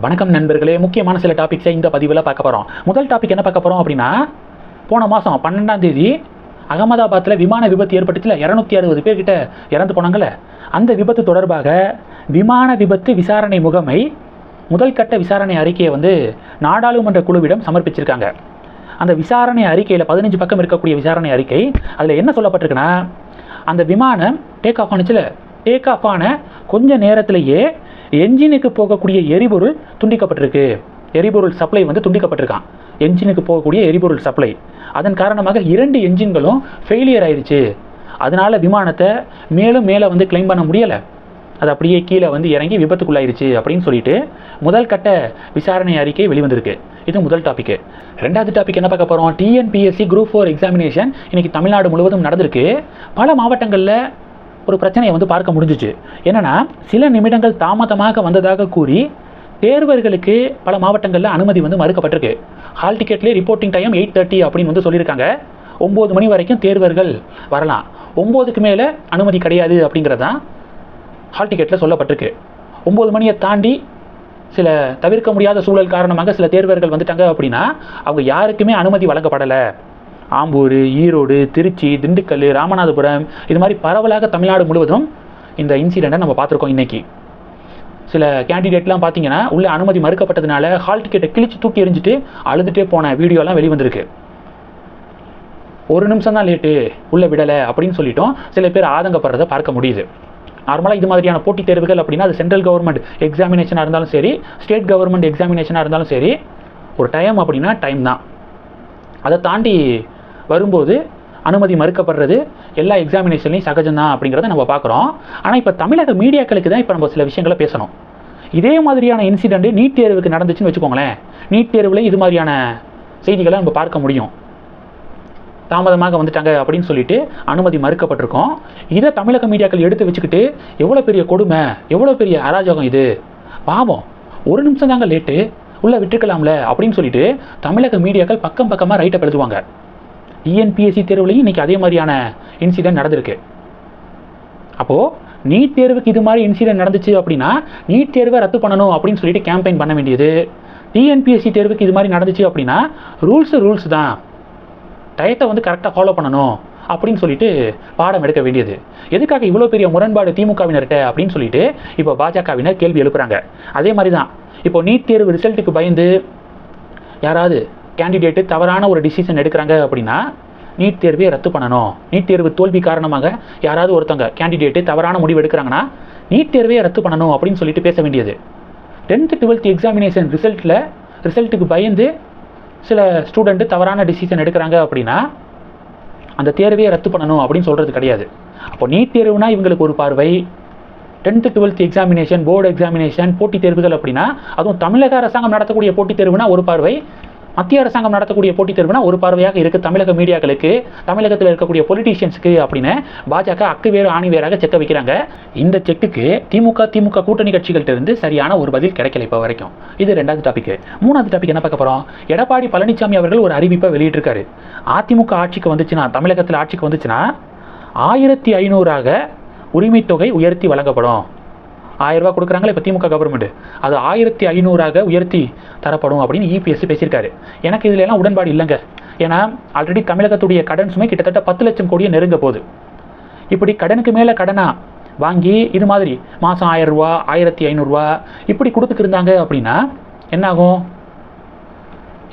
வணக்கம் நண்பர்களே. முக்கியமான சில டாபிக்ஸை இந்த பதிவில் பார்க்க போகிறோம் முதல் டாபிக் என்ன பார்க்க போகிறோம் அப்படின்னா போன மாதம் பன்னெண்டாம் தேதி அகமதாபாத்தில் விமான விபத்து ஏற்பட்டுச்சுல இரநூத்தி அறுபது பேர்கிட்ட இறந்து போனாங்கல்ல. அந்த விபத்து தொடர்பாக விமான விபத்து விசாரணை முகமை முதல் கட்ட விசாரணை அறிக்கையை வந்து நாடாளுமன்ற குழுவிடம் சமர்ப்பிச்சிருக்காங்க. அந்த விசாரணை அறிக்கையில் பதினஞ்சு பக்கம் இருக்கக்கூடிய விசாரணை அறிக்கை அதில் என்ன சொல்லப்பட்டிருக்குன்னா அந்த விமானம் டேக் ஆஃப் ஆனிச்சில். டேக் ஆஃப் ஆன கொஞ்ச நேரத்திலேயே என்ஜினுக்கு போகக்கூடிய எரிபொருள் துண்டிக்கப்பட்டிருக்கு. எரிபொருள் சப்ளை வந்து துண்டிக்கப்பட்டிருக்கான். என்ஜினுக்கு போகக்கூடிய எரிபொருள் சப்ளை. அதன் காரணமாக இரண்டு என்ஜின்களும் ஃபெயிலியர் ஆயிடுச்சு அதனால் விமானத்தை மேலும் மேலே வந்து கிளைம் பண்ண முடியலை. அது அப்படியே கீழே வந்து இறங்கி விபத்துக்குள்ளாயிருச்சு அப்படின்னு சொல்லிட்டு முதல் கட்ட விசாரணை அறிக்கை வெளிவந்திருக்கு. இது முதல் டாபிக் ரெண்டாவது டாபிக் என்ன பார்க்க போகிறோம் டிஎன்பிஎஸ்சி குரூப் ஃபோர் எக்ஸாமினேஷன் இன்னைக்கு தமிழ்நாடு முழுவதும் நடந்திருக்கு. பல மாவட்டங்களில் ஒரு பிரச்சனையை வந்து பார்க்க முடிஞ்சிச்சு. என்னென்னா சில நிமிடங்கள் தாமதமாக வந்ததாக கூறி தேர்வர்களுக்கு பல மாவட்டங்களில் அனுமதி வந்து மறுக்கப்பட்டிருக்கு. ஹால் டிக்கெட்லேயே ரிப்போர்ட்டிங் டைம் எயிட் தேர்ட்டி அப்படின்னு வந்து சொல்லியிருக்காங்க. ஒம்பது மணி வரைக்கும் தேர்வர்கள் வரலாம். ஒம்போதுக்கு மேலே அனுமதி கிடையாது அப்படிங்கிறது தான் ஹால் டிக்கெட்டில் சொல்லப்பட்டிருக்கு. ஒம்பது மணியை தாண்டி சில தவிர்க்க முடியாத சூழல் காரணமாக சில தேர்வர்கள் வந்துட்டாங்க அப்படின்னா அவங்க யாருக்குமே அனுமதி வழங்கப்படலை. ஆம்பூர் ஈரோடு திருச்சி திண்டுக்கல் ராமநாதபுரம் இது மாதிரி பரவலாக தமிழ்நாடு முழுவதும் இந்த இன்சிடெண்ட்டை நம்ம பார்த்துருக்கோம் இன்றைக்கி சில கேண்டிடேட்லாம் பார்த்தீங்கன்னா உள்ளே அனுமதி மறுக்கப்பட்டதுனால ஹால் டிக்கெட்டை கிழிச்சு தூக்கி எறிஞ்சிட்டு அழுதுகிட்டே போன வீடியோலாம் வெளிவந்திருக்கு. ஒரு நிமிஷம் தான் லேட்டு உள்ளே விடலை அப்படின்னு சொல்லிட்டோம். சில பேர் ஆதங்கப்படுறதை பார்க்க முடியுது. நார்மலாக இது மாதிரியான போட்டித் தேர்வுகள் அப்படின்னா அது சென்ட்ரல் கவர்மெண்ட் எக்ஸாமினேஷனாக இருந்தாலும் சரி ஸ்டேட் கவர்மெண்ட் எக்ஸாமினேஷனாக இருந்தாலும் சரி ஒரு டைம் அப்படின்னா டைம் தான். அதை தாண்டி வரும்போது அனுமதி மறுக்கப்படுறது எல்லா எக்ஸாமினேஷன்லையும் சகஜம்தான் அப்படிங்கிறத நம்ம பார்க்குறோம். ஆனால் இப்போ தமிழக மீடியாக்களுக்கு தான் இப்போ நம்ம சில விஷயங்களை பேசணும். இதே மாதிரியான இன்சிடெண்ட்டு நீட் தேர்வுக்கு நடந்துச்சுன்னு வச்சுக்கோங்களேன். நீட் தேர்வில் இது மாதிரியான செய்திகளை நம்ம பார்க்க முடியும். தாமதமாக வந்துட்டாங்க அப்படின்னு சொல்லிட்டு அனுமதி மறுக்கப்பட்டிருக்கோம். இதை தமிழக மீடியாக்கள் எடுத்து வச்சுக்கிட்டு எவ்வளோ பெரிய கொடுமை எவ்வளோ பெரிய அராஜகம் இது? பாவம். ஒரு நிமிஷம் தாங்க லேட்டு உள்ளே விட்டுருக்கலாம்ல அப்படின்னு சொல்லிட்டு தமிழக மீடியாக்கள் பக்கம் பக்கமாக ரைட்டை எழுதுவாங்க. டிஎன்பிஎஸ்சி தேர்வுலையும் இன்னைக்கு அதே மாதிரியான இன்சிடென்ட் நடந்திருக்கு. அப்போது நீட் தேர்வுக்கு இது மாதிரி இன்சிடென்ட் நடந்துச்சு அப்படின்னா நீட் தேர்வை ரத்து பண்ணணும் அப்படின்னு சொல்லிட்டு கேம்பெயின் பண்ண வேண்டியது. டிஎன்பிஎஸ்சி தேர்வுக்கு இது மாதிரி நடந்துச்சு அப்படின்னா ரூல்ஸு ரூல்ஸ் தான். டயத்தை வந்து கரெக்டாக ஃபாலோ பண்ணணும் அப்படின்னு சொல்லிட்டு பாடம் எடுக்க வேண்டியது. எதுக்காக இவ்வளோ பெரிய முரண்பாடு திமுகவினர்கிட்ட அப்படின்னு சொல்லிட்டு இப்போ பாஜகவினர் கேள்வி எழுப்புறாங்க. அதே மாதிரி தான் இப்போ நீட் தேர்வு ரிசல்ட்டுக்கு பயந்து யாராவது கேண்டிடேட்டு தவறான ஒரு டிசிஷன் எடுக்கிறாங்க அப்படின்னா நீட் தேர்வை ரத்து பண்ணணும். நீட் தேர்வு தோல்வி காரணமாக யாராவது ஒருத்தவங்க கேண்டிடேட்டு தவறான முடிவு எடுக்கிறாங்கன்னா நீட் தேர்வையை ரத்து பண்ணணும் அப்படின்னு சொல்லிட்டு பேச வேண்டியது. டென்த்து டுவெல்த் எக்ஸாமினேஷன் ரிசல்ட்டில் ரிசல்ட்டுக்கு பயந்து சில ஸ்டூடெண்ட்டு தவறான டிசிஷன் எடுக்கிறாங்க அப்படின்னா அந்த தேர்வையை ரத்து பண்ணணும் அப்படின்னு சொல்கிறது கிடையாது. அப்போ நீட் தேர்வுனா இவங்களுக்கு ஒரு பார்வை. Tenth twelfth examination board examination போட்டித் தேர்வுகள் அப்படின்னா அதுவும் தமிழக அரசாங்கம் நடத்தக்கூடிய போட்டித் தேர்வுனா ஒரு பார்வை. மத்திய அரசாங்கம் நடத்தக்கூடிய போட்டித் தேர்வுனா ஒரு பார்வையாக இருக்குது தமிழக மீடியாக்களுக்கு தமிழகத்தில் இருக்கக்கூடிய பொலிட்டீஷியன்ஸுக்கு அப்படின்னு பாஜக அக்கு வேறு ஆணி வேறாக செக்க வைக்கிறாங்க. இந்த செக்குக்கு திமுக திமுக கூட்டணி கட்சிகள்கிட்ட இருந்து சரியான ஒரு பதில் கிடைக்கல இப்போ வரைக்கும். இது ரெண்டாவது டாபிக் மூணாவது டாபிக் என்ன பார்க்க போகிறோம் எடப்பாடி பழனிசாமி அவர்கள் ஒரு அறிவிப்பை வெளியிட்டிருக்காரு. அதிமுக ஆட்சிக்கு வந்துச்சுன்னா தமிழகத்தில் ஆட்சிக்கு வந்துச்சுன்னா ஆயிரத்தி ஐநூறாக உரிமைத்தொகை தொகை உயர்த்தி வழங்கப்படும். ஆயிரம் கொடுக்குறாங்களே இப்போ திமுக கவர்மெண்ட் அது ஆயிரத்தி ஐநூறாக உயர்த்தி தரப்படும் அப்படின்னு இபிஎஸ்சி பேசியிருக்காரு. எனக்கு இதுல எல்லாம் உடன்பாடு இல்லைங்க. ஏன்னா ஆல்ரெடி தமிழகத்துடைய கடன் சுமை கிட்டத்தட்ட பத்து லட்சம் கோடியை நெருங்க போகுது. இப்படி கடனுக்கு மேலே கடனாக வாங்கி இது மாதிரி மாதம் ஆயிரம் ரூபா ஆயிரத்தி ஐநூறுரூவா இப்படி கொடுத்துக்கிருந்தாங்க அப்படின்னா என்னாகும்?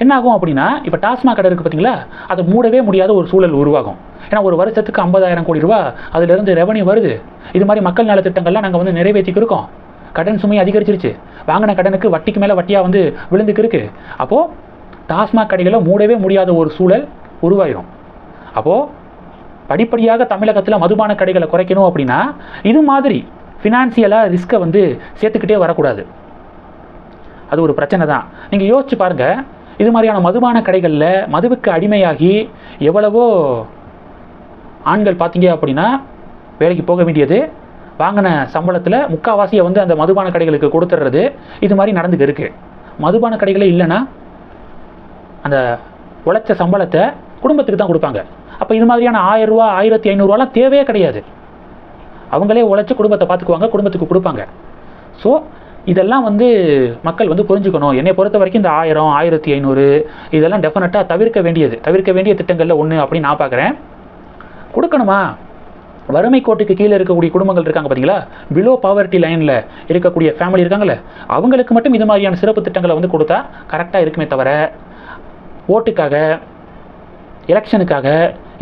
என்னாகும் அப்படின்னா இப்போ டாஸ்மாக் கடை இருக்குது பார்த்தீங்களா அதை மூடவே முடியாத ஒரு சூழல் உருவாகும். ஏன்னா ஒரு வருஷத்துக்கு ஐம்பதாயிரம் கோடி ரூபா அதிலிருந்து ரெவன்யூ வருது. இது மாதிரி மக்கள் நலத்திட்டங்கள்லாம் நாங்கள் வந்து நிறைவேற்றிக்கிருக்கோம் கடன் சுமை அதிகரிச்சிருச்சு. வாங்கின கடனுக்கு வட்டிக்கு மேலே வட்டியாக வந்து விழுந்துக்கிருக்கு அப்போது டாஸ்மாக் கடைகளை மூடவே முடியாத ஒரு சூழல் உருவாயிரும். அப்போது படிப்படியாக தமிழகத்தில் மதுபான கடைகளை குறைக்கணும் அப்படின்னா இது மாதிரி ஃபினான்சியலாக ரிஸ்க்கை வந்து சேர்த்துக்கிட்டே வரக்கூடாது. அது ஒரு பிரச்சனை தான் நீங்கள் யோசிச்சு பாருங்கள் இது மாதிரியான மதுபான கடைகளில் மதுவுக்கு அடிமையாகி எவ்வளவோ ஆண்கள் பார்த்தீங்க அப்படின்னா வேலைக்கு போக வேண்டியது வாங்கின சம்பளத்தில் முக்கால்வாசியை வந்து அந்த மதுபான கடைகளுக்கு கொடுத்துட்றது இது மாதிரி நடந்துக்கு இருக்கு. மதுபான கடைகளே இல்லைன்னா அந்த உழைச்ச சம்பளத்தை குடும்பத்துக்கு தான் கொடுப்பாங்க. அப்போ இது மாதிரியான ஆயிரம் ரூபா ஆயிரத்தி ஐநூறுரூவாலாம் தேவையே கிடையாது. அவங்களே உழைச்சி குடும்பத்தை பார்த்துக்குவாங்க குடும்பத்துக்கு கொடுப்பாங்க. ஸோ இதெல்லாம் வந்து மக்கள் வந்து புரிஞ்சுக்கணும். என்னை பொறுத்த வரைக்கும் இந்த ஆயிரம் ஆயிரத்தி ஐநூறு இதெல்லாம் டெஃபினட்டாக தவிர்க்க வேண்டியது. தவிர்க்க வேண்டிய திட்டங்களில் ஒன்று அப்படின்னு நான் பார்க்குறேன் கொடுக்கணுமா? வறுமை கோட்டுக்கு கீழே இருக்கக்கூடிய குடும்பங்கள் இருக்காங்க பார்த்தீங்களா பிலோ பாவர்ட்டி லைனில் இருக்கக்கூடிய ஃபேமிலி இருக்காங்கல்ல அவங்களுக்கு மட்டும் இது மாதிரியான சிறப்பு திட்டங்களை வந்து கொடுத்தா கரெக்டாக இருக்குமே தவிர ஓட்டுக்காக எலெக்ஷனுக்காக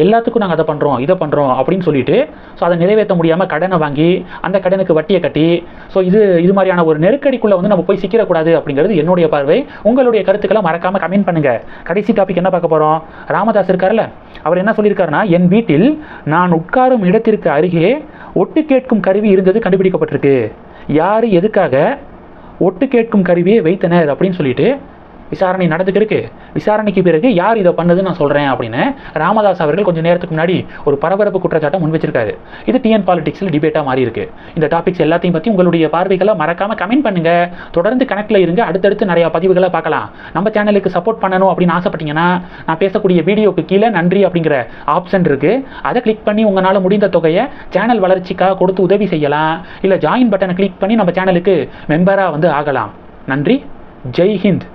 எல்லாத்துக்கும் நாங்கள் அதை பண்ணுறோம் இதை பண்ணுறோம் அப்படின்னு சொல்லிட்டு ஸோ அதை நிறைவேற்ற முடியாமல் கடனை வாங்கி அந்த கடனுக்கு வட்டியை கட்டி ஸோ இது இது மாதிரியான ஒரு நெருக்கடிக்குள்ளே வந்து நம்ம போய் சிக்கிடக்கூடாது அப்படிங்கிறது என்னுடைய பார்வை. உங்களுடைய கருத்துக்களை மறக்காமல் கமெண்ட் பண்ணுங்கள் கடைசி டாபிக் என்ன பார்க்க போகிறோம் ராமதாஸ் இருக்கார்ல அவர் என்ன சொல்லியிருக்காருன்னா என் வீட்டில் நான் உட்காரும் இடத்திற்கு அருகே ஒட்டு கேட்கும் கருவி இருந்தது கண்டுபிடிக்கப்பட்டிருக்கு. யார் எதுக்காக ஒட்டு கேட்கும் கருவியை வைத்தனர்? அப்படின்னு சொல்லிட்டு விசாரணை நடந்துட்டு இருக்கு விசாரணைக்கு பிறகு யார் இதை பண்ணதுன்னு நான் சொல்கிறேன் அப்படின்னு ராமதாஸ் அவர்கள் கொஞ்சம் நேரத்துக்கு முன்னாடி ஒரு பரபரப்பு குற்றச்சாட்டை முன் வச்சிருக்காரு. இது டிஎன் பாலிடிக்ஸில் டிபேட்டாக மாறி இருக்கு இந்த டாபிக்ஸ் எல்லாத்தையும் பற்றி உங்களுடைய பார்வைகளை மறக்காமல் கமெண்ட் பண்ணுங்க. தொடர்ந்து கனெக்டில் இருங்க. அடுத்தடுத்து நிறையா பதிவுகளை பார்க்கலாம். நம்ம சேனலுக்கு சப்போர்ட் பண்ணணும் அப்படின்னு ஆசைப்பட்டீங்கன்னா நான் பேசக்கூடிய வீடியோக்கு கீழே நன்றி அப்படிங்கிற ஆப்ஷன் இருக்குது அதை கிளிக் பண்ணி உங்களால் முடிந்த தொகையை சேனல் வளர்ச்சிக்காக கொடுத்து உதவி செய்யலாம். இல்லை ஜாயின் பட்டனை கிளிக் பண்ணி நம்ம சேனலுக்கு மெம்பராக வந்து ஆகலாம். நன்றி. ஜெய் ஹிந்த்.